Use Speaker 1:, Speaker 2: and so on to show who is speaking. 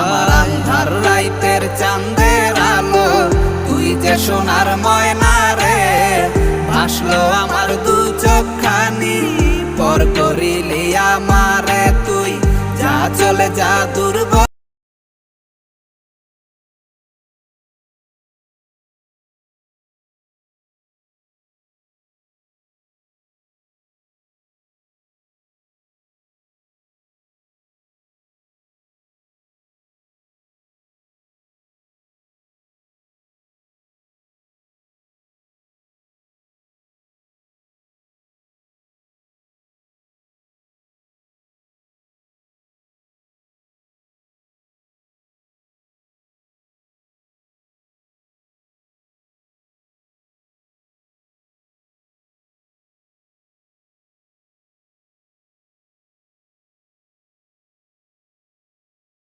Speaker 1: আমার আন্ধার রাইতের চাঁদের আলো, তুই যে সোনার ময়না রে, ভাসলো আমার দু চোখখানি, পর করিলি আমারে তুই, যা চলে যা দূর